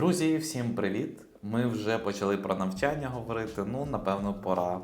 Друзі, всім привіт! Ми вже почали про навчання говорити. Ну, напевно, пора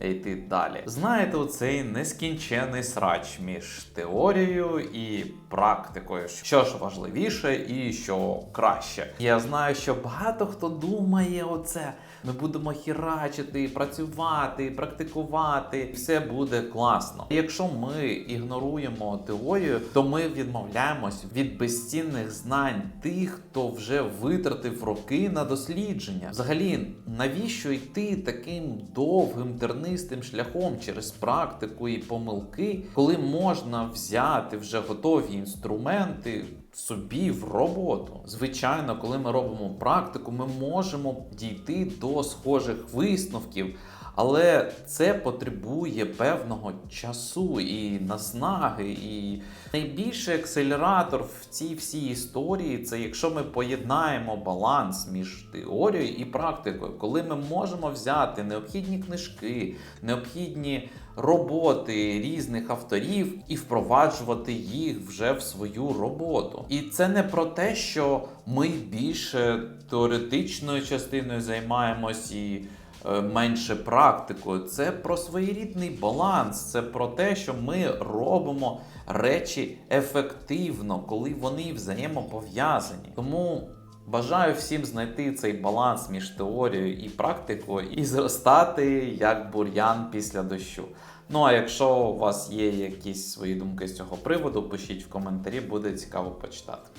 йти далі. Знаєте, оцей нескінчений срач між теорією і практикою. Що ж важливіше і що краще. Я знаю, що багато хто думає оце. Ми будемо хірачити, працювати, практикувати, все буде класно. Якщо ми ігноруємо теорію, то ми відмовляємось від безцінних знань тих, хто вже витратив роки на дослідження. Взагалі, навіщо йти таким довгим тернистим шляхом через практику і помилки, коли можна взяти вже готові інструменти? Собі в роботу. Звичайно, коли ми робимо практику, ми можемо дійти до схожих висновків, але це потребує певного часу і наснаги. І найбільший акселератор в цій всій історії це якщо ми поєднаємо баланс між теорією і практикою, коли ми можемо взяти необхідні книжки, необхідні роботи різних авторів і впроваджувати їх вже в свою роботу. І це не про те, що ми більше теоретичною частиною займаємось і е, менше практикою. Це про своєрідний баланс, це про те, що ми робимо речі ефективно, коли вони взаємопов'язані. Тому. Бажаю всім знайти цей баланс між теорією і практикою і зростати як бур'ян після дощу. Ну а якщо у вас є якісь свої думки з цього приводу, пишіть в коментарі, буде цікаво почитати.